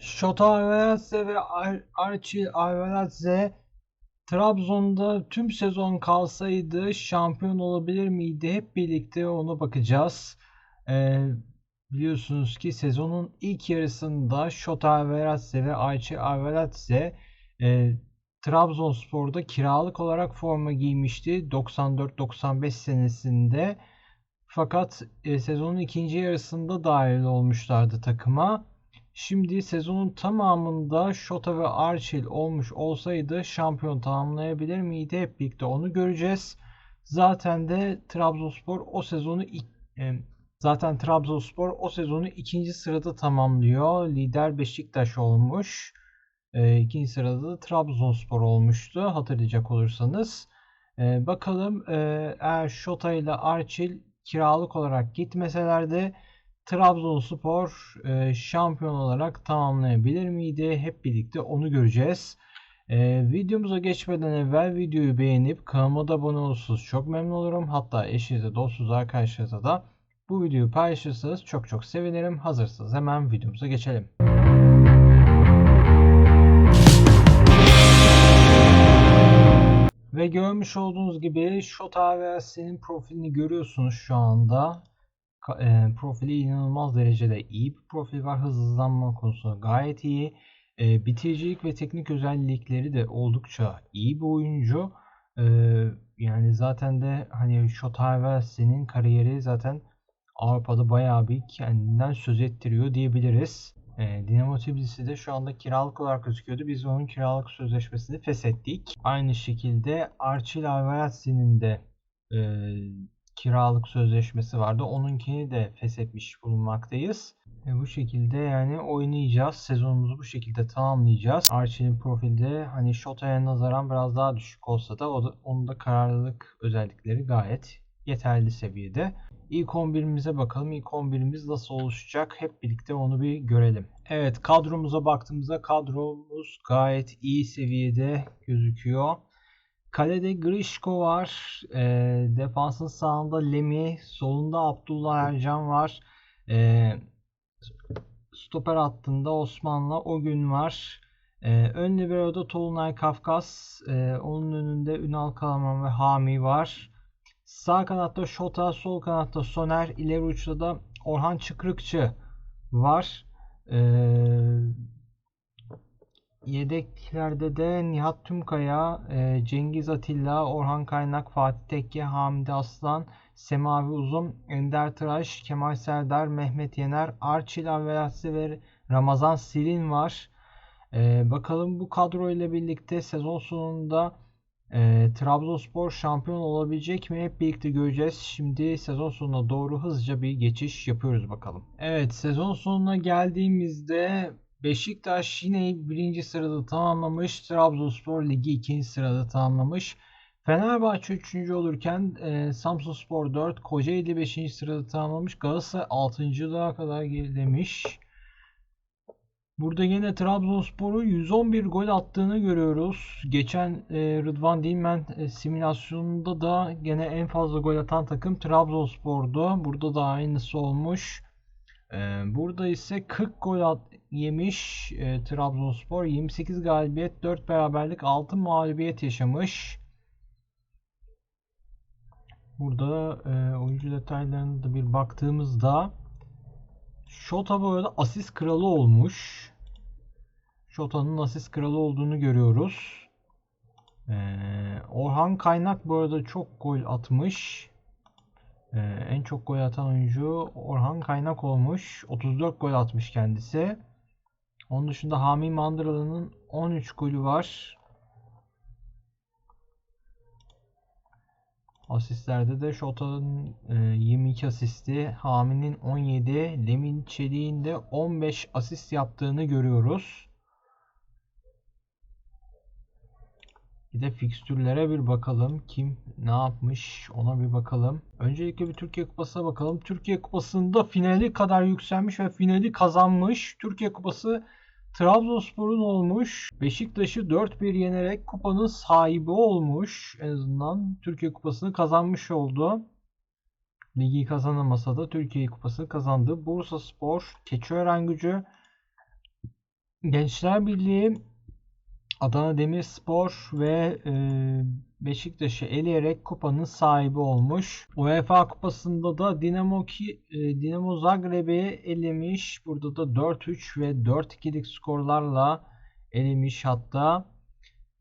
Şota Arveladze ve Ar Archie Arveladze Trabzon'da tüm sezon kalsaydı şampiyon olabilir miydi? Hep birlikte ona bakacağız. Ee, biliyorsunuz ki sezonun ilk yarısında Şota Arveladze ve Archie Arveladze e, Trabzonspor'da kiralık olarak forma giymişti 94-95 senesinde. Fakat e, sezonun ikinci yarısında dahil olmuşlardı takıma. Şimdi sezonun tamamında Şota ve Archil olmuş olsaydı şampiyon tamamlayabilir miydi? Hep birlikte onu göreceğiz. Zaten de Trabzonspor o sezonu e, zaten Trabzonspor o sezonu ikinci sırada tamamlıyor. Lider Beşiktaş olmuş. E, ikinci sırada da Trabzonspor olmuştu hatırlayacak olursanız. E, bakalım eğer Şota ile Archil kiralık olarak gitmeselerdi Trabzonspor e, şampiyon olarak tamamlayabilir miydi? Hep birlikte onu göreceğiz. E, videomuza geçmeden evvel videoyu beğenip kanalıma da abone olursanız çok memnun olurum. Hatta eşinize, dostunuz, arkadaşlarınıza da bu videoyu paylaşırsanız çok çok sevinirim. Hazırsanız hemen videomuza geçelim. Ve görmüş olduğunuz gibi Shota ve senin profilini görüyorsunuz şu anda. E, profili inanılmaz derecede iyi bir profil var. Hızlanma konusunda gayet iyi. E, bitiricilik ve teknik özellikleri de oldukça iyi bir oyuncu. E, yani zaten de hani Shota ve senin kariyeri zaten Avrupa'da bayağı bir kendinden söz ettiriyor diyebiliriz. E, Dinamo Tbilisi de şu anda kiralık olarak gözüküyordu. Biz onun kiralık sözleşmesini feshettik. Aynı şekilde Archil Alvarazzi'nin de e, kiralık sözleşmesi vardı. Onunkini de feshetmiş bulunmaktayız. E, bu şekilde yani oynayacağız. Sezonumuzu bu şekilde tamamlayacağız. Archie'nin profilde hani Shota'ya nazaran biraz daha düşük olsa da, o da onun da kararlılık özellikleri gayet yeterli seviyede. İlk 11'imize bakalım. İlk 11'imiz nasıl oluşacak? Hep birlikte onu bir görelim. Evet kadromuza baktığımızda kadromuz gayet iyi seviyede gözüküyor. Kalede Grishko var. E, defansın sağında Lemi. Solunda Abdullah Ercan var. E, stoper hattında Osman'la o gün var. E, ön libero'da Tolunay Kafkas. E, onun önünde Ünal Kalaman ve Hami var. Sağ kanatta Şota, sol kanatta Soner, ileri uçta da Orhan Çıkrıkçı var. Ee, yedeklerde de Nihat Tümkaya, e, Cengiz Atilla, Orhan Kaynak, Fatih Tekke, Hamdi Aslan, Semavi Uzun, Ender Tıraş, Kemal Serdar, Mehmet Yener, Arçil Avelatsi ve Ramazan Silin var. Ee, bakalım bu kadro ile birlikte sezon sonunda e, Trabzonspor şampiyon olabilecek mi? Hep birlikte göreceğiz. Şimdi sezon sonuna doğru hızlıca bir geçiş yapıyoruz bakalım. Evet sezon sonuna geldiğimizde Beşiktaş yine birinci sırada tamamlamış. Trabzonspor ligi ikinci sırada tamamlamış. Fenerbahçe 3. olurken e, Samsunspor 4, Kocaeli 5. sırada tamamlamış. Galatasaray 6. kadar gerilemiş. Burada yine Trabzonspor'u 111 gol attığını görüyoruz. Geçen e, Rıdvan Dilmen e, simülasyonunda da gene en fazla gol atan takım Trabzonspor'du. Burada da aynısı olmuş. E, burada ise 40 gol yemiş e, Trabzonspor. 28 galibiyet, 4 beraberlik, 6 mağlubiyet yaşamış. Burada e, oyuncu detaylarına da bir baktığımızda Şota bu arada asist kralı olmuş. Şota'nın asist kralı olduğunu görüyoruz. Ee, Orhan Kaynak bu arada çok gol atmış. Ee, en çok gol atan oyuncu Orhan Kaynak olmuş. 34 gol atmış kendisi. Onun dışında Hami Mandıralı'nın 13 golü var. Asistlerde de Şota'nın 22 asisti, Hami'nin 17, Lemin Çelik'in de 15 asist yaptığını görüyoruz. Bir de fikstürlere bir bakalım. Kim ne yapmış ona bir bakalım. Öncelikle bir Türkiye Kupası'na bakalım. Türkiye Kupası'nda finali kadar yükselmiş ve finali kazanmış. Türkiye Kupası Trabzonspor'un olmuş. Beşiktaş'ı 4-1 yenerek kupanın sahibi olmuş. En azından Türkiye Kupası'nı kazanmış oldu. Ligi kazanamasa da Türkiye Kupası'nı kazandı. Bursa Spor, Keçiören Gücü, Gençler Birliği Adana Demirspor ve e, Beşiktaş'ı eleyerek kupanın sahibi olmuş. UEFA Kupası'nda da Dinamo, ki, e, Dinamo Zagreb'i elemiş. Burada da 4-3 ve 4-2'lik skorlarla elemiş hatta.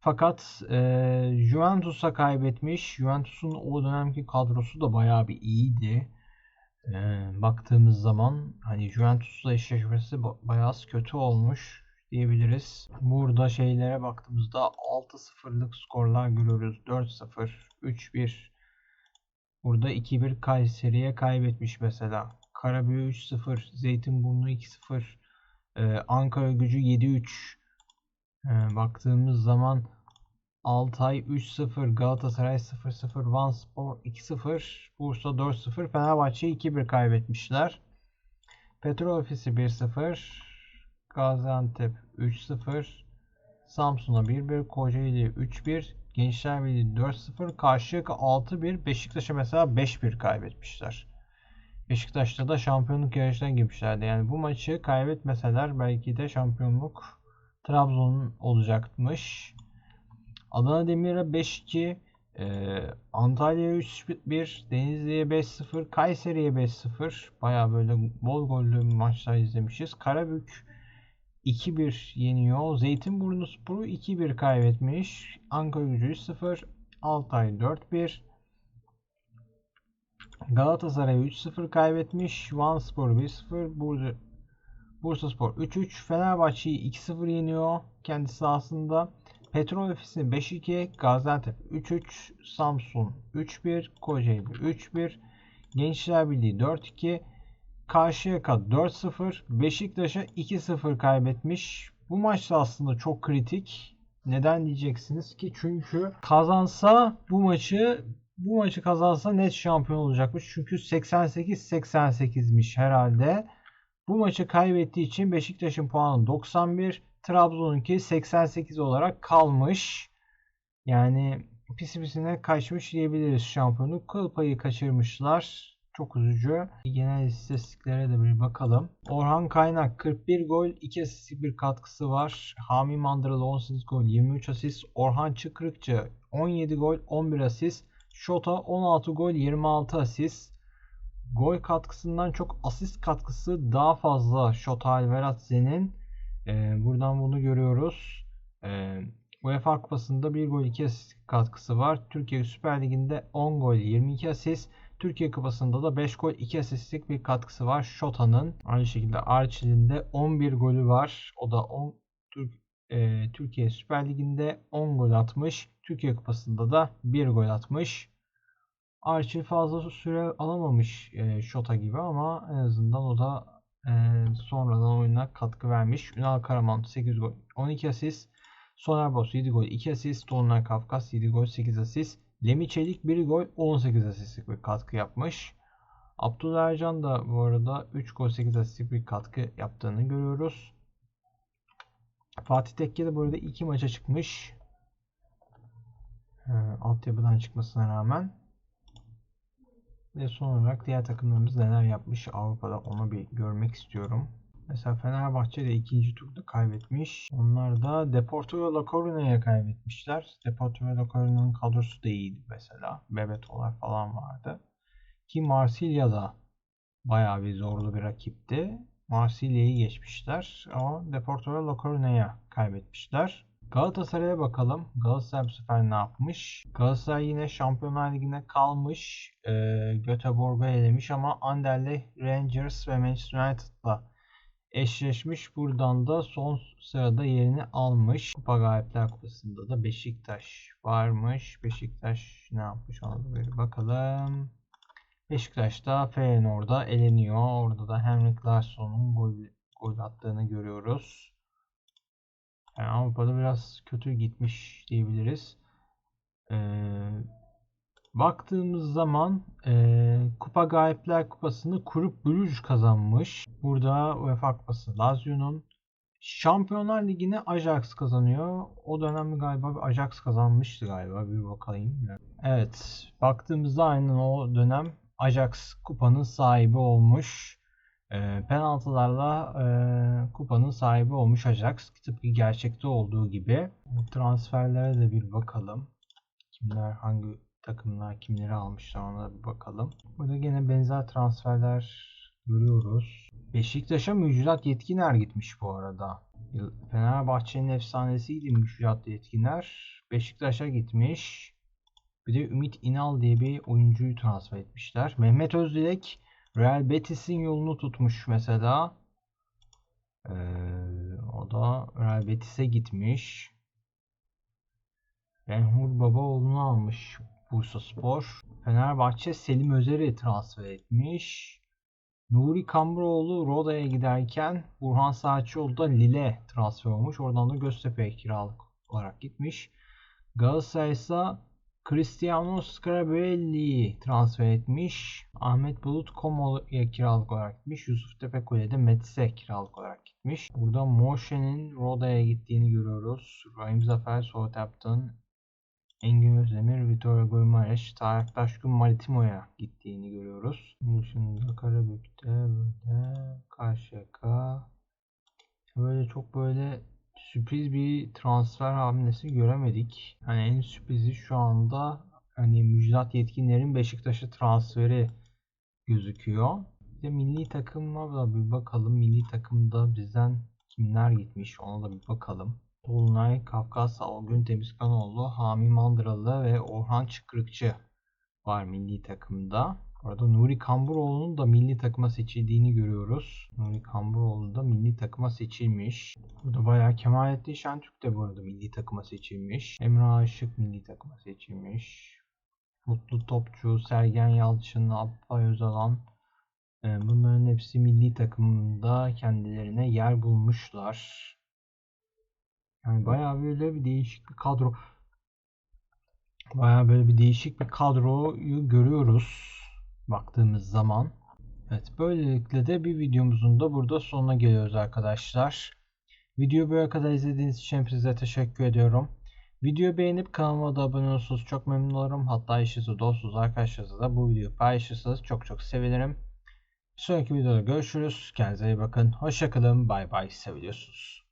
Fakat e, Juventus'a kaybetmiş. Juventus'un o dönemki kadrosu da bayağı bir iyiydi. E, baktığımız zaman hani Juventus'la eşleşmesi ba- bayağı kötü olmuş diyebiliriz. Burada şeylere baktığımızda 6-0'lık skorlar görüyoruz. 4-0, 3-1. Burada 2-1 Kayseri'ye kaybetmiş mesela. Karabüyü 3-0, Zeytinburnu 2-0, e, Ankara gücü 7-3. E, baktığımız zaman Altay 3-0, Galatasaray 0-0, Vanspor 2-0, Bursa 4-0, Fenerbahçe 2-1 kaybetmişler. Petrol Ofisi 1-0, Gaziantep 3-0, Samsun'a 1-1, Kocaeli 3-1, Gençler Birliği 4-0, Karşıyaka 6-1, Beşiktaş'a mesela 5-1 kaybetmişler. Beşiktaş'ta da şampiyonluk yarışına girmişlerdi. Yani bu maçı kaybetmeseler belki de şampiyonluk Trabzon'un olacakmış. Adana Demir'e 5-2, e, Antalya'ya 3-1, Denizli'ye 5-0, Kayseri'ye 5-0. Baya böyle bol gollü maçlar izlemişiz. Karabük 2-1 yeniyor. Zeytinburnu Sporu 2-1 kaybetmiş. Ankara Gücü 3-0, Altay 4-1. Galatasaray 3-0 kaybetmiş. Van Spor 1-0. Bursa, Bursa Spor 3-3. Fenerbahçe'yi 2-0 yeniyor. Kendi sahasında. Petrol Ofisi 5-2. Gaziantep 3-3. Samsun 3-1. Kocaeli 3-1. Gençler Birliği 4-2. Karşıyaka 4-0. Beşiktaş'a 2-0 kaybetmiş. Bu maç da aslında çok kritik. Neden diyeceksiniz ki? Çünkü kazansa bu maçı bu maçı kazansa net şampiyon olacakmış. Çünkü 88-88'miş herhalde. Bu maçı kaybettiği için Beşiktaş'ın puanı 91, Trabzon'unki 88 olarak kalmış. Yani pisi pisine kaçmış diyebiliriz şampiyonluk. Kıl payı kaçırmışlar. Çok üzücü. Genel istatistiklere de bir bakalım. Orhan Kaynak 41 gol, 2 asistlik bir katkısı var. Hami Mandıralı 18 gol, 23 asist. Orhan Çıkrıkçı 17 gol, 11 asist. Şota 16 gol, 26 asist. Gol katkısından çok asist katkısı daha fazla Şota Alveratze'nin. Ee, buradan bunu görüyoruz. Ee, UEFA Kupası'nda 1 gol 2 asist katkısı var. Türkiye Süper Ligi'nde 10 gol 22 asist. Türkiye Kupası'nda da 5 gol 2 asistlik bir katkısı var Şota'nın. Aynı şekilde Arçelik'in de 11 golü var. O da 10 Türk, e, Türkiye Süper Ligi'nde 10 gol atmış. Türkiye Kupası'nda da 1 gol atmış. Archie fazla süre alamamış e, Şota gibi ama en azından o da e, sonradan oyuna katkı vermiş. Ünal Karaman 8 gol 12 asist. Soner Boz 7 gol 2 asist. Dolunay Kafkas 7 gol 8 asist. Lemi Çelik 1 gol 18 asistlik bir katkı yapmış. Abdullah Ercan da bu arada 3 gol 8 asistlik bir katkı yaptığını görüyoruz. Fatih Tekke de burada 2 maça çıkmış. E, altyapıdan çıkmasına rağmen. Ve son olarak diğer takımlarımız neler yapmış Avrupa'da onu bir görmek istiyorum. Mesela Fenerbahçe de ikinci turda kaybetmiş. Onlar da Deportivo La Coruña'ya kaybetmişler. Deportivo La Coruña'nın kadrosu da iyiydi mesela. Bebetolar falan vardı. Ki Marsilya'da bayağı bir zorlu bir rakipti. Marsilya'yı geçmişler ama Deportivo La Coruña'ya kaybetmişler. Galatasaray'a bakalım. Galatasaray bu sefer ne yapmış? Galatasaray yine Şampiyonlar Ligi'ne kalmış. E, Göteborg'u elemiş ama Anderlecht, Rangers ve Manchester United'la eşleşmiş. Buradan da son sırada yerini almış. Kupa Galipler Kupası'nda da Beşiktaş varmış. Beşiktaş ne yapmış ona da bir bakalım. Beşiktaş da Feyenoord'a eleniyor. Orada da Henrik Larsson'un gol, gol attığını görüyoruz. Yani Avrupa'da biraz kötü gitmiş diyebiliriz. Ee, baktığımız zaman e, Kupa Galipler Kupası'nı Kulüp Brugge kazanmış. Burada UEFA Kupası Lazio'nun. Şampiyonlar Ligi'ni Ajax kazanıyor. O dönem galiba bir Ajax kazanmıştı galiba. Bir bakayım. Evet. Baktığımızda aynen o dönem Ajax kupanın sahibi olmuş. e, penaltılarla e, kupanın sahibi olmuş Ajax. Tıpkı gerçekte olduğu gibi. Transferlere de bir bakalım. Kimler hangi takımlar kimleri almışlar ona bir bakalım. Burada gene benzer transferler görüyoruz. Beşiktaş'a Müjdat Yetkiner gitmiş bu arada. Fenerbahçe'nin efsanesiydi Müjdat Yetkiner. Beşiktaş'a gitmiş. Bir de Ümit İnal diye bir oyuncuyu transfer etmişler. Mehmet Özdilek Real Betis'in yolunu tutmuş mesela. Ee, o da Real Betis'e gitmiş. Benhur Babaoğlu'nu almış Bursa Spor. Fenerbahçe Selim Özer'i transfer etmiş. Nuri Kamburoğlu Roda'ya giderken Burhan Saatçıoğlu da Lille transfer olmuş. Oradan da Göztepe'ye kiralık olarak gitmiş. Galatasaray ise Cristiano Scarabelli'yi transfer etmiş. Ahmet Bulut Komo'ya kiralık olarak gitmiş. Yusuf Tepekule'de Metis'e kiralık olarak gitmiş. Burada Moshe'nin Roda'ya gittiğini görüyoruz. Rahim Zafer Southampton, Engin Özdemir, Vitor Guimaraes, Tarık Taşkın Maritimo'ya gittiğini görüyoruz. Bunun dışında Karabük'te böyle Karşıyaka böyle çok böyle sürpriz bir transfer hamlesi göremedik. Hani en sürprizi şu anda hani Müjdat Yetkinler'in Beşiktaş'a transferi gözüküyor. Bir de milli takıma da bir bakalım. Milli takımda bizden kimler gitmiş ona da bir bakalım. Dolunay, Kafkas, Algün Temizkanoğlu, Hami Mandıralı ve Orhan Çıkrıkçı var milli takımda. Orada Nuri Kamburoğlu'nun da milli takıma seçildiğini görüyoruz. Nuri Kamburoğlu da milli takıma seçilmiş. Burada bayağı Kemalettin Şentürk de bu arada milli takıma seçilmiş. Emre Aşık milli takıma seçilmiş. Mutlu Topçu, Sergen Yalçın, Alpay Özalan e, bunların hepsi milli takımda kendilerine yer bulmuşlar. Yani bayağı böyle bir değişik bir kadro. Bayağı böyle bir değişik bir kadroyu görüyoruz baktığımız zaman. Evet böylelikle de bir videomuzun da burada sonuna geliyoruz arkadaşlar. Videoyu buraya kadar izlediğiniz için size teşekkür ediyorum. Videoyu beğenip kanalıma da abone olursanız çok memnun olurum. Hatta işinizi dostunuz arkadaşlarınızla da bu videoyu paylaşırsanız çok çok sevinirim. Bir sonraki videoda görüşürüz. Kendinize iyi bakın. Hoşçakalın. Bay bay. Seviyorsunuz.